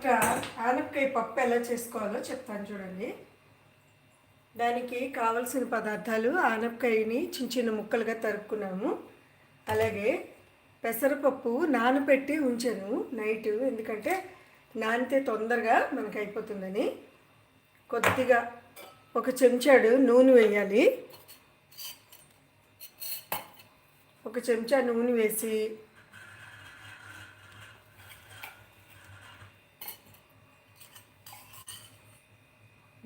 ఆనపక్క ఆనపకాయ పప్పు ఎలా చేసుకోవాలో చెప్తాను చూడండి. దానికి కావలసిన పదార్థాలు ఆనపకాయని చిన్న చిన్న ముక్కలుగా తరుక్కున్నాము. అలాగే పెసరపప్పు నానబెట్టి ఉంచాను నైట్ ఎందుకంటే నానితే తొందరగా మనకు అయిపోతుందని. కొద్దిగా ఒక చెంచాడు నూనె వేయాలి. ఒక చెంచా నూనె వేసి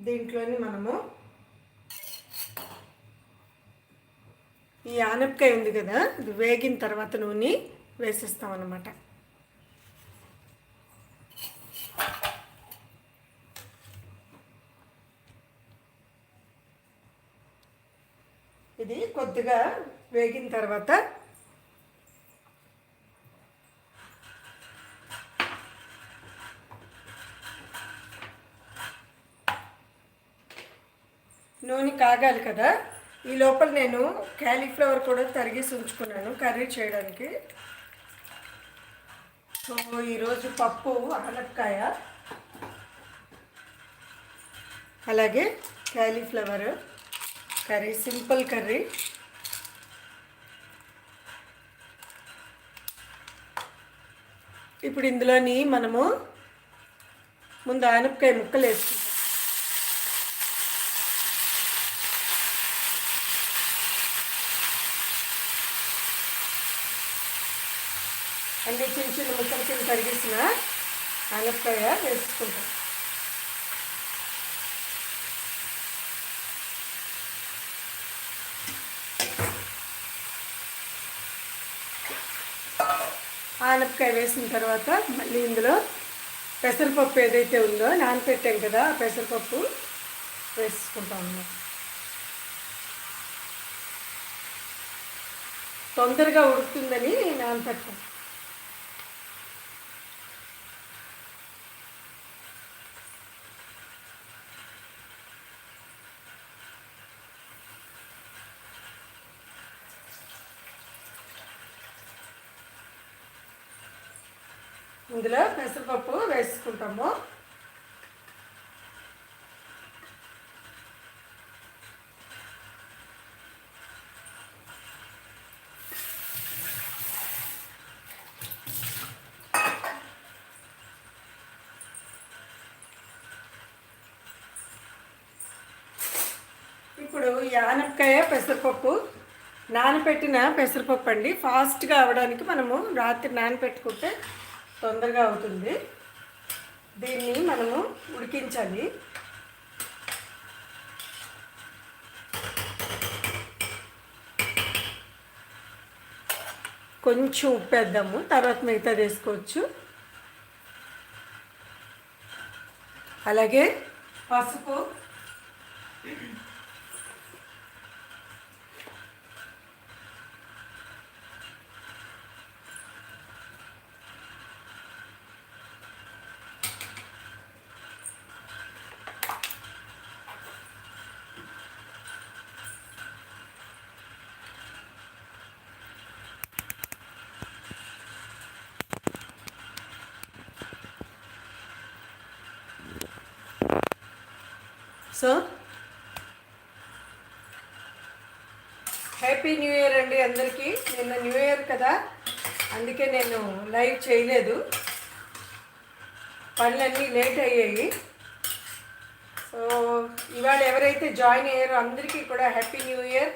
దీంట్లోని మనము ఈ ఆనపకాయ ఉంది కదా ఇది వేగిన తర్వాత నూనె వేసేస్తాం అన్నమాట. ఇది కొద్దిగా వేగిన తర్వాత నూనె కాగాలి కదా. ఈ లోపల నేను క్యాలీఫ్లవర్ కూడా తరిగేసి ఉంచుకున్నాను కర్రీ చేయడానికి. సో ఈరోజు పప్పు అనక్కాయ అలాగే క్యాలీఫ్లవర్ కర్రీ సింపుల్ కర్రీ. ఇప్పుడు ఇందులోని మనము ముందు ఆనపకాయ ముక్కలు వేసుకుంటాం అన్ని చిన్న చిన్న ముక్కలు కింద తరిగేసిన ఆనపకాయ వేసుకుంటాం. ఆనపకాయ వేసిన తర్వాత మళ్ళీ ఇందులో పెసరపప్పు ఏదైతే ఉందో నానపెట్టాం కదా ఆ పెసరపప్పు వేసుకుంటాము తొందరగా ఉడుకుతుందని నానపెట్టాం ఇందులో పెసరపప్పు వేసుకుంటాము. ఇప్పుడు ఈ పెసరపప్పు. నానబెట్టిన పెసరపప్పు అండి. ఫాస్ట్గా అవడానికి మనము రాత్రి నానబెట్టుకుంటే తొందరగా అవుతుంది. దీన్ని మనము ఉడికించాలి. కొంచెం ఉప్పు వేద్దాము. తర్వాత మిగతా వేసుకోవచ్చు. అలాగే పసుపు సో హ్యాపీ న్యూ ఇయర్ అండి అందరికీ. నిన్న న్యూ ఇయర్ కదా అందుకే నేను లైవ్ చేయలేదు. పనులన్నీ లేట్ అయ్యాయి. సో ఇవాళ ఎవరైతే జాయిన్ అయ్యారో అందరికీ కూడా హ్యాపీ న్యూ ఇయర్.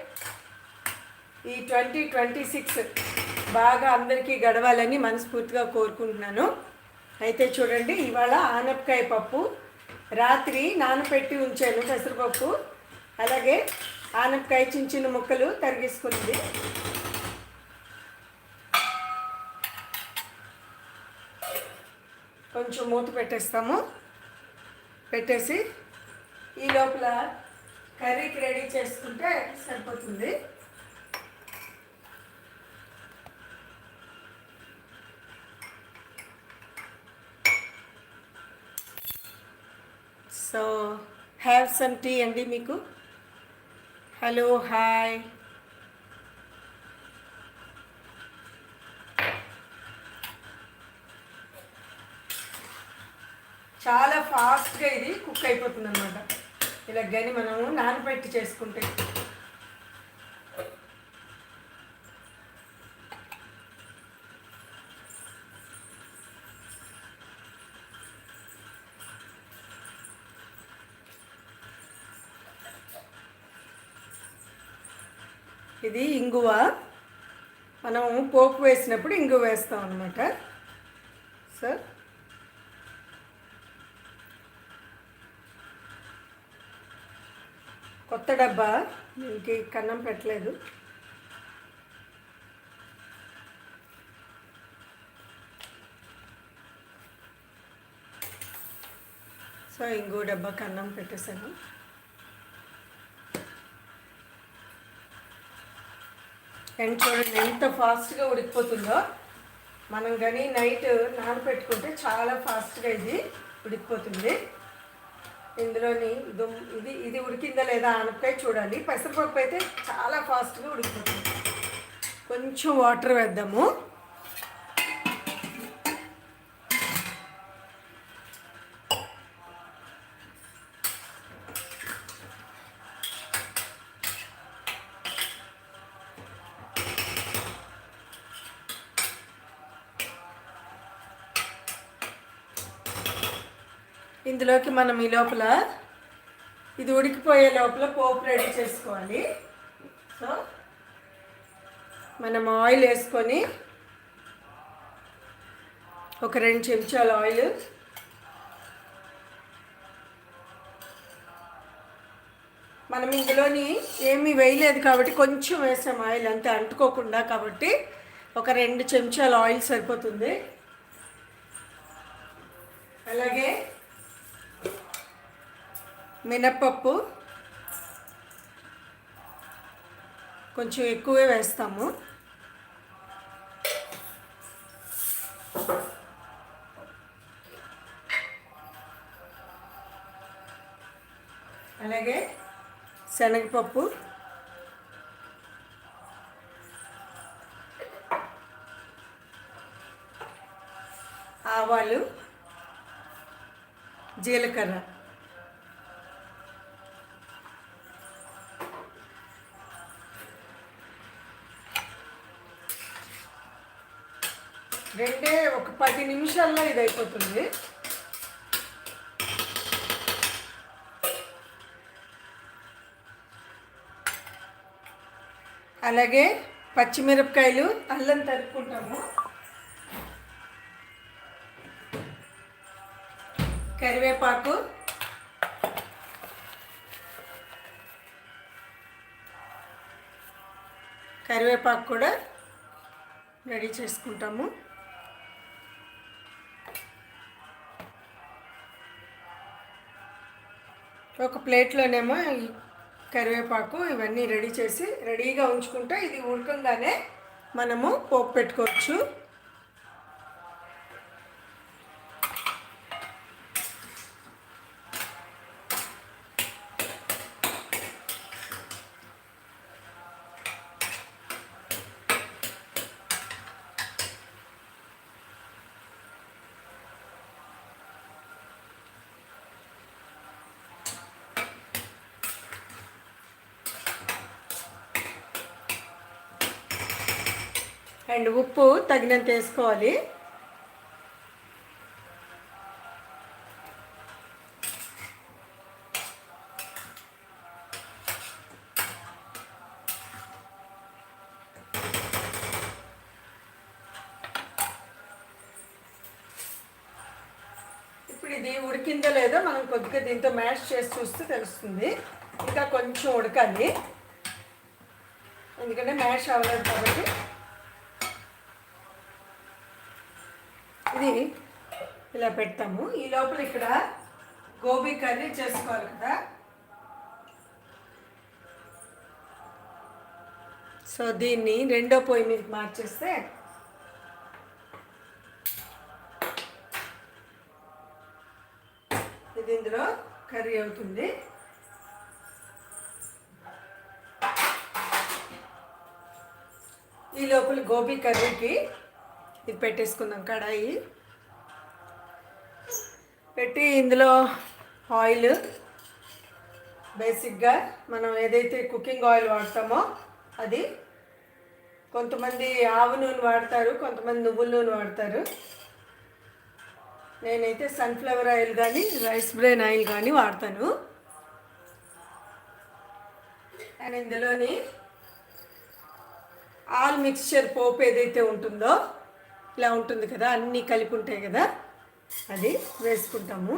ఈ ట్వంటీ ట్వంటీ సిక్స్ బాగా అందరికీ గడవాలని మనస్ఫూర్తిగా కోరుకుంటున్నాను. అయితే చూడండి ఇవాళ ఆనపకాయ పప్పు రాత్రి నానపెట్టి ఉంచాను పెసరపప్పు. అలాగే ఆనపకాయ చిన్న చిన్న ముక్కలు తరిగేసుకుంది కొంచెం మూత పెట్టేస్తాము. పెట్టేసి ఈ లోపల కర్రీకి రెడీ చేసుకుంటే సరిపోతుంది. సో హ్యావ్ సమ్ టీ అండి మీకు. హలో హాయ్ చాలా ఫాస్ట్గా ఇది కుక్ అయిపోతుంది అనమాట ఇలా కానీ మనము నానబెట్టి చేసుకుంటే. ఇది ఇంగువ. మనం పోపు వేసినప్పుడు ఇంగువ వేస్తాం అనమాట సార్ కొత్త డబ్బా. దీనికి కన్నం పెట్టలేదు. సో ఇంకో డబ్బా కన్నం పెట్టేశాను. అండ్ చూడండి ఎంత ఫాస్ట్గా ఉడికిపోతుందో. మనం కానీ నైట్ నానబెట్టుకుంటే చాలా ఫాస్ట్గా ఇది ఉడికిపోతుంది. ఇందులోని దుమ్ ఇది ఇది ఉడికిందా లేదా ఆనపకాయ చూడాలి. పెసరపప్పు అయితే చాలా ఫాస్ట్గా ఉడికిపోతుంది. కొంచెం వాటర్ వేద్దాము. ఇందులోకి మనం ఈ లోపల ఇది ఉడికిపోయే లోపల పోపు రెడీ చేసుకోవాలి. సో మనం ఆయిల్ వేసుకొని ఒక రెండు చెంచాల ఆయిల్ మనం ఇందులోని ఏమీ వేయలేదు కాబట్టి కొంచెం వేసాం ఆయిల్ అంతే అంటుకోకుండా కాబట్టి ఒక రెండు చెంచాల ఆయిల్ సరిపోతుంది. అలాగే మినప్పప్పు కొంచెం ఎక్కువే వేస్తాము. అలాగే శనగపప్పు. ఆవాలు జీలకర్ర. పది నిమిషాల్లో ఇది అయిపోతుంది అలాగే పచ్చిమిరపకాయలు అల్లం తరుపుకుంటాము కరివేపాకు. కరివేపాకు కూడా రెడీ చేసుకుంటాము. ఒక ప్లేట్లోనేమో కరివేపాకు ఇవన్నీ రెడీ చేసి రెడీగా ఉంచుకుంటే ఇది ఉడకంగానే మనము పోపు పెట్టుకోవచ్చు. అండ్ ఉప్పు తగినంత వేసుకోవాలి. ఇప్పుడు ఇది ఉడికిందో లేదో మనం కొద్దిగా దీంతో మ్యాష్ చేసి చూస్తే తెలుస్తుంది. ఇంకా కొంచెం ఉడకాలి. ఎందుకంటే మ్యాష్ అవ్వలేదు కాబట్టి ఇది ఇలా పెడతాము. ఈ లోపల ఇక్కడ గోబీ కర్రీ చేసుకోవాలి కదా. సో దీన్ని రెండో పొయ్యి మీద మార్చేస్తే ఇది ఇందులో కర్రీ అవుతుంది. ఈ లోపల గోబీ కర్రీకి ఇది పెట్టేసుకుందాం కడాయి. పెట్టి ఇందులో ఆయిల్. బేసిక్గా మనం ఏదైతే కుకింగ్ ఆయిల్ వాడతామో అది కొంతమంది ఆవు నూనె వాడతారు కొంతమంది నువ్వుల నూనె వాడతారు. నేనైతే సన్ఫ్లవర్ ఆయిల్ కానీ రైస్ బ్రెయిన్ ఆయిల్ కానీ వాడతాను. అండ్ ఇందులోని ఆల్ మిక్స్చర్ పోపు ఏదైతే ఉంటుందో ఇలా ఉంటుంది కదా అన్నీ కలిపి ఉంటాయి కదా. అది వేసుకుంటాము.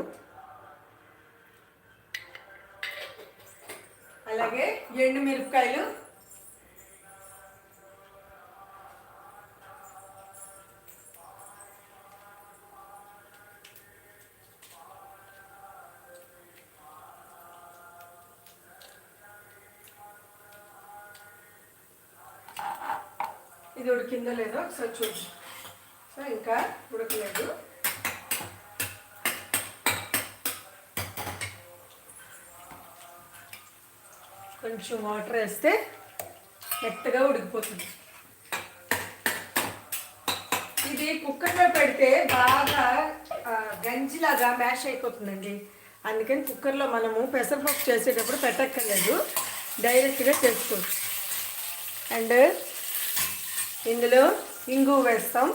అలాగే ఎండు మిరపకాయలు. ఇది ఉడికిందో లేదో ఒకసారి చూద్దాం. సో ఇంకా ఉడకలేదు. కొంచెం వాటర్ వేస్తే మెత్తగా ఉడికిపోతుంది. ఇది కుక్కర్లో పెడితే బాగా గంజిలాగా మ్యాష్ అయిపోతుందండి. అందుకని కుక్కర్లో మనము పెసరపప్పు చేసేటప్పుడు పెట్టక్కర్లేదు. డైరెక్ట్గా చేసుకోవచ్చు. అండ్ ఇందులో ఇంగు వేస్తాం.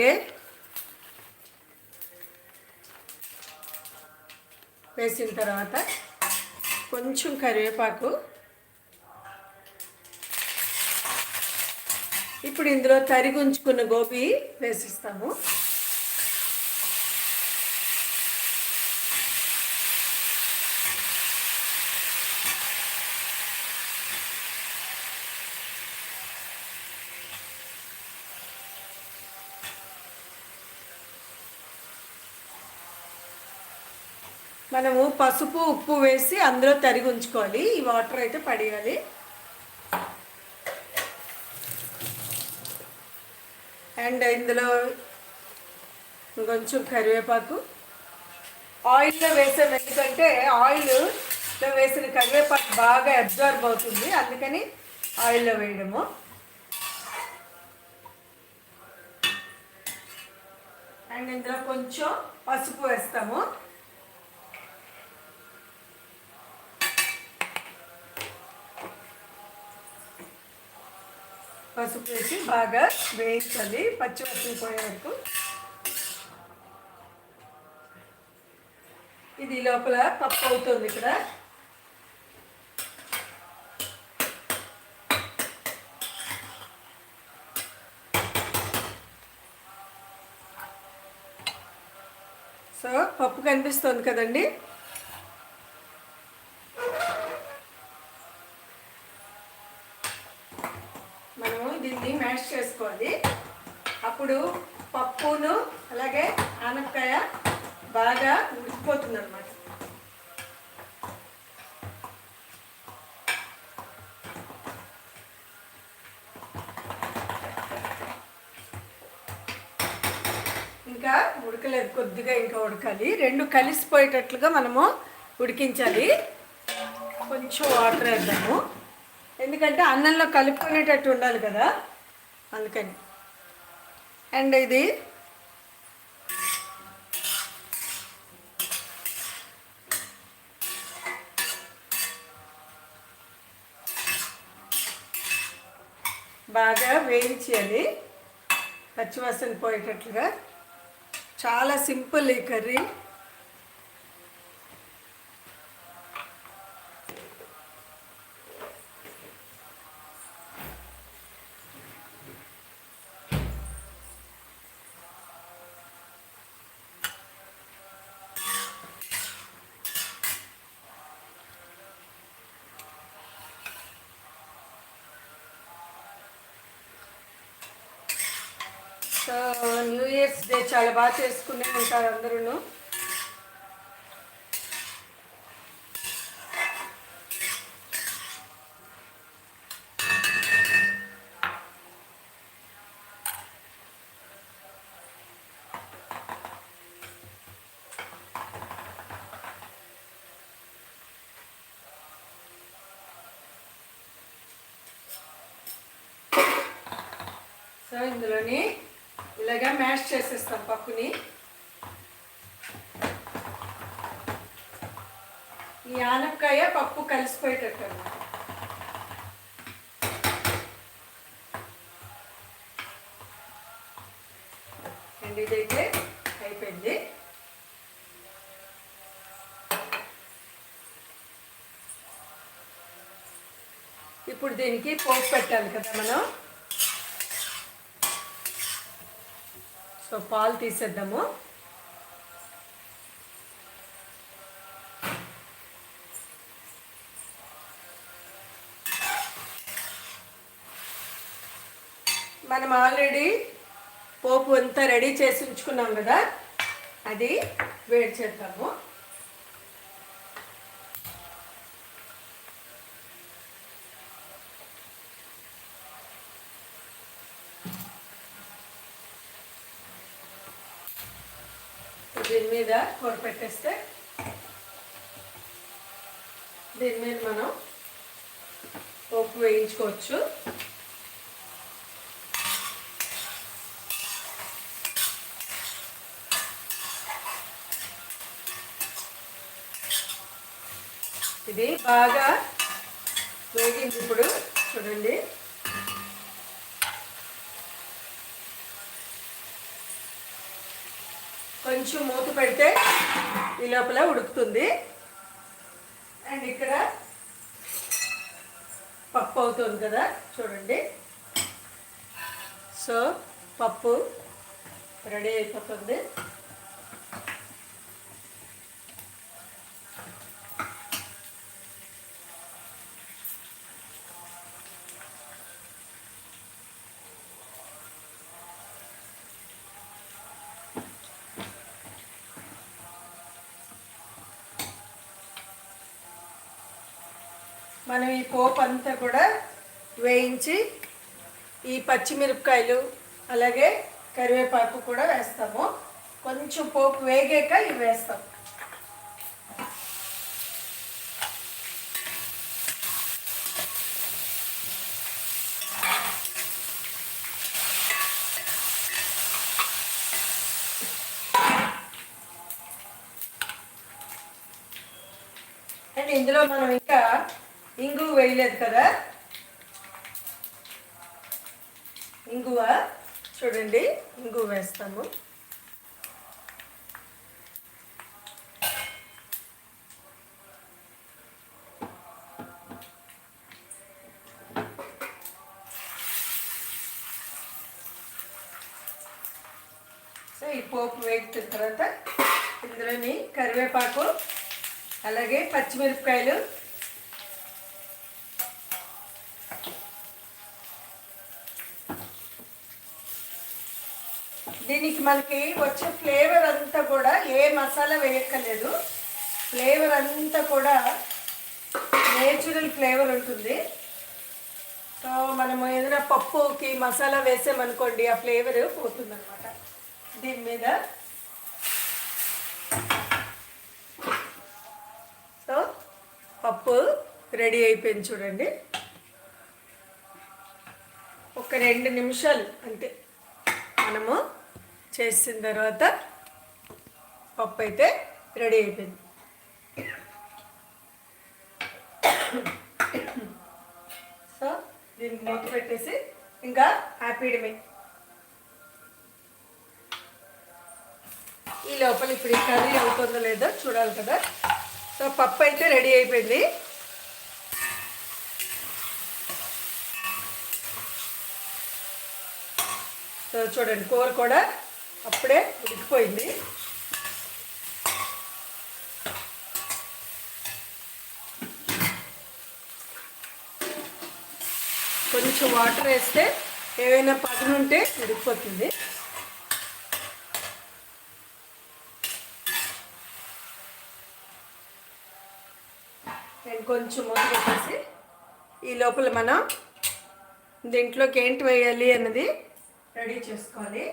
అలాగే వేసిన తర్వాత కొంచెం కరివేపాకు. ఇప్పుడు ఇందులో తరిగి ఉంచుకున్న గోబీ వేసిస్తాము. మనము పసుపు ఉప్పు వేసి అందులో తరిగి ఉంచుకోవాలి. ఈ వాటర్ అయితే పడేయాలి. అండ్ ఇందులో కొంచెం కరివేపాకు. ఆయిల్లో వేసాం ఎందుకంటే ఆయిల్లో వేసిన కరివేపాకు బాగా అబ్జర్వ్ అవుతుంది. అందుకని ఆయిల్లో వేయడము. అండ్ ఇందులో కొంచెం పసుపు వేస్తాము. పసుపు వేసి బాగా వేయించాలి. పచ్చిమిర్చి పోయే వరకు. ఇది లోపల పప్పు అవుతుంది ఇక్కడ. సో పప్పు కనిపిస్తుంది కదండి? ఇప్పుడు పప్పును అలాగే ఆనపకాయ బాగా ఉడికిపోతుంది అనమాట ఇంకా ఉడకలేదు కొద్దిగా ఇంకా ఉడకాలి. రెండు కలిసిపోయేటట్లుగా మనము ఉడికించాలి. కొంచెం వాటర్ వేద్దాము. ఎందుకంటే అన్నంలో కలుపుకునేటట్టు ఉండాలి కదా. అందుకని. అండ్ ఇది బాగా వేయించాలి పచ్చివాసన పోయేటట్లుగా. చాలా సింపుల్ ఈ curry. So new year's day చాలా బాగా చేసుకునే ఉంటారు అందరూ సో ఇందులోని ఇలాగా మ్యాష్ చేసేస్తాం పప్పుని. ఈ ఆనపకాయ పప్పు కలిసిపోయేటట్టు అన్నమాట. అండి ఇదైతే అయిపోయింది. ఇప్పుడు దీనికి పోపు పెట్టాలి కదా మనం. సో పాలు తీసేద్దాము. మనం ఆల్రెడీ పోపు అంతా రెడీ చేసి ఉంచుకున్నాం కదా అది వేడి చేద్దాము దీని మీద కూర పెట్టేస్తే దీని మీద మనం పప్పు వేయించుకోవచ్చు. ఇది బాగా వేగింది ఇప్పుడు చూడండి. కొంచెం మూత పెడితే లోపల ఉడుకుతుంది. అండ్ ఇక్కడ పప్పు అవుతుంది కదా చూడండి. సో పప్పు రెడీ అయిపోతుంది మనం ఈ పోపు అంతా కూడా వేయించి ఈ పచ్చిమిరపకాయలు అలాగే కరివేపాకు కూడా వేస్తాము. కొంచెం పోపు వేగాక ఇవి వేస్తాం. అండ్ ఇందులో మనం ఇంకా ఇంగు వేయలేదు కదా? ఇంగువ చూడండి ఇంగు వేస్తాము. సో ఈ పోపు వేగిన తర్వాత ఇందులోని కరివేపాకు అలాగే పచ్చిమిరపకాయలు దీనికి మనకి వచ్చే ఫ్లేవర్ అంతా కూడా ఏ మసాలా వేయక్కర్లేదు. ఫ్లేవర్ అంతా కూడా నేచురల్ ఫ్లేవర్ ఉంటుంది. సో మనము ఏదైనా పప్పుకి మసాలా వేసామనుకోండి ఆ ఫ్లేవర్ పోతుంది అనమాట దీని మీద. సో పప్పు రెడీ అయిపోయింది చూడండి. రెండు నిమిషాలు అంతే. మనము చేసిన తర్వాత పప్పు అయితే రెడీ అయిపోయింది. సో దీనికి మూత పెట్టేసి ఇంకా హ్యాపీడమే ఈ లోపల ఇప్పుడు ఈ కర్రీ అవుతుందో లేదో చూడాలి కదా. సో పప్పు అయితే రెడీ అయిపోయింది. చూడండి కూర కూడా అప్పుడే ఉడికిపోయింది. కొంచెం వాటర్ వేస్తే ఏవైనా ఉంటే ఉడికిపోతుంది నేను కొంచెం మూత పెట్టేసి ఈ లోపల మనం దీంట్లోకి ఏంటి వేయాలి అన్నది రెడీ చేసుకోవాలి.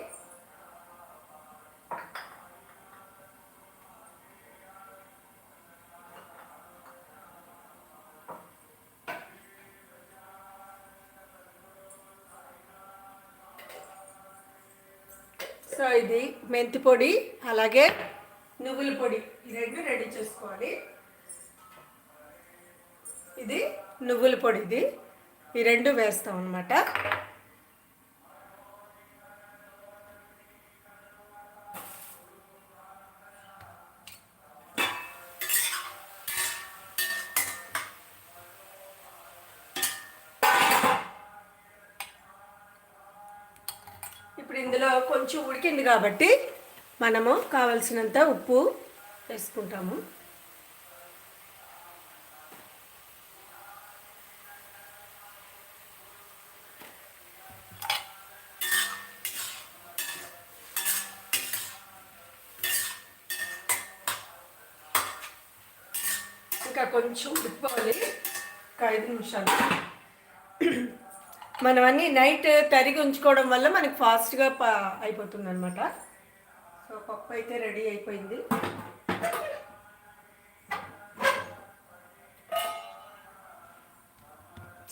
సో ఇది మెంతి పొడి అలాగే నువ్వుల పొడి ఈ రెండు రెడీ చేసుకోవాలి. ఇది నువ్వుల పొడి ఇది. ఈ రెండు వేస్తాం అనమాట కాబట్టి మనము కావలసినంత ఉప్పు వేసుకుంటాము. ఇంకా కొంచెం ఉడిపోవాలి ఒక ఐదు నిమిషాలు. మనం అన్నీ నైట్ తరిగి ఉంచుకోవడం వల్ల మనకి ఫాస్ట్గా ప అయిపోతుంది అనమాట సో పప్పు అయితే రెడీ అయిపోయింది.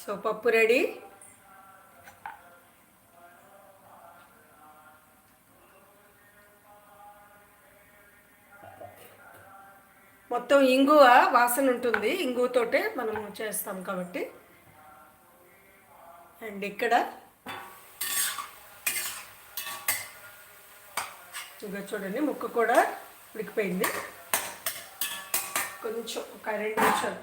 సో పప్పు రెడీ. మొత్తం ఇంగువ వాసన ఉంటుంది. ఇంగువతోటే మనం చేస్తాం కాబట్టి. అండ్ ఇక్కడ. ఇంకా చూడండి ముక్క కూడా ఉడికిపోయింది. కొంచెం ఒక రెండు నిమిషాలు.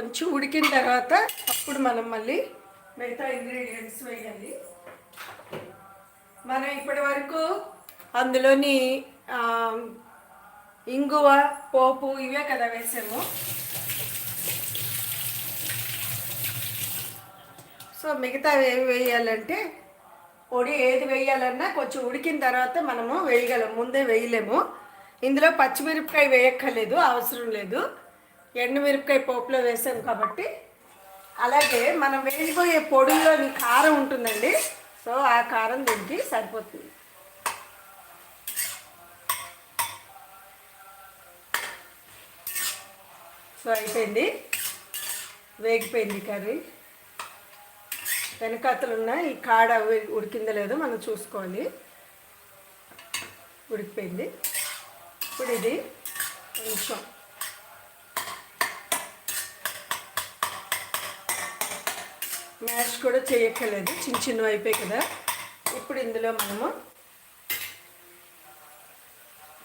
కొంచెం ఉడికిన తర్వాత అప్పుడు మనం మళ్ళీ మిగతా ఇంగ్రీడియంట్స్ వేయాలి. మనం ఇప్పటి వరకు అందులోని ఇంగువ పోపు ఇవే కదా వేసాము. సో మిగతా ఏమి వేయాలంటే పొడి ఏది వేయాలన్నా కొంచెం ఉడికిన తర్వాత మనము వేయగలం ముందే వేయలేము. ఇందులో పచ్చిమిరపకాయ వేయక్కర్లేదు అవసరం లేదు. ఎండుమిరపకాయ పోపులో వేసాం కాబట్టి అలాగే మనం వేయబోయే పొడిలోని కారం ఉంటుందండి. సో ఆ కారం దీనికి సరిపోతుంది. సో అయిపోయింది. వేగిపోయింది కర్రీ. వెనకాతలు ఉన్న ఈ కాడ ఉడికిందో లేదో మనం చూసుకోవాలి. ఉడికిపోయింది. ఇప్పుడు ఇది కొంచెం మ్యాష్ కూడా చేయక్కర్లేదు. చిన్న చిన్నవి అయిపోయి కదా. ఇప్పుడు ఇందులో మనము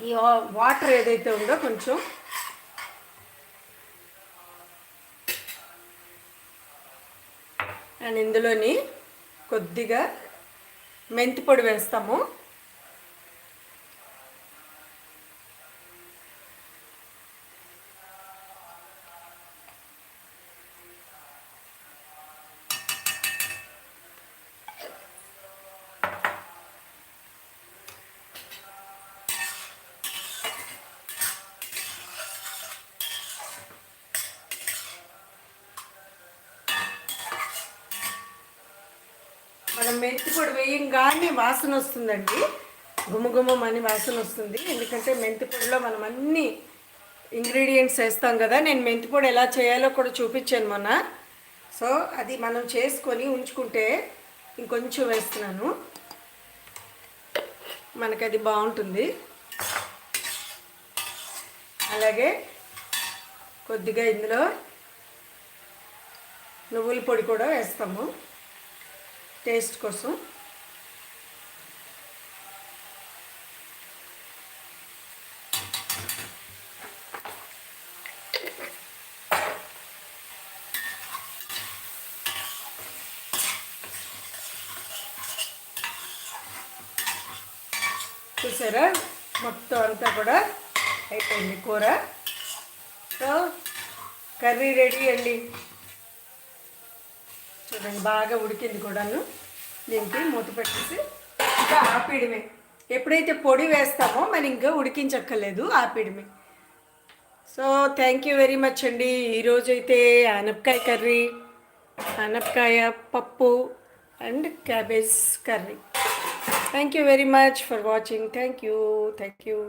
ఈ వాటర్ ఏదైతే ఉందో కొంచెం అండ్ ఇందులోని కొద్దిగా మెంతి పొడి వేస్తాము. మనం మెంతి పొడి వేయంగానే వాసన వస్తుందండి. గుమగుమని వాసన వస్తుంది. ఎందుకంటే మెంతి పొడిలో మనం అన్ని ఇంగ్రీడియంట్స్ వేస్తాం కదా. నేను మెంతి పొడి ఎలా చేయాలో కూడా చూపించాను మొన్న. సో అది మనం చేసుకొని ఉంచుకుంటే ఇంకొంచెం వేస్తున్నాను. మనకి అది బాగుంటుంది. అలాగే కొద్దిగా ఇందులో నువ్వుల పొడి కూడా వేస్తాము. టేస్ట్ కోసం చూసారా? మొత్తం అంతా కూడా అయిపోయింది కూర. సో కర్రీ రెడీ అండి. చూడండి బాగా ఉడికింది కూడాను. దీనికి మూత పెట్టేసి ఇంకా ఆపేయడమే ఎప్పుడైతే పొడి వేస్తామో మనం ఇంకా ఉడికించక్కర్లేదు ఆపిడమే. So thank you very much అండి. ఈరోజు అయితే ఆనపకాయ కర్రీ ఆనపకాయ పప్పు and cabbage curry. Thank you very much for watching thank you thank you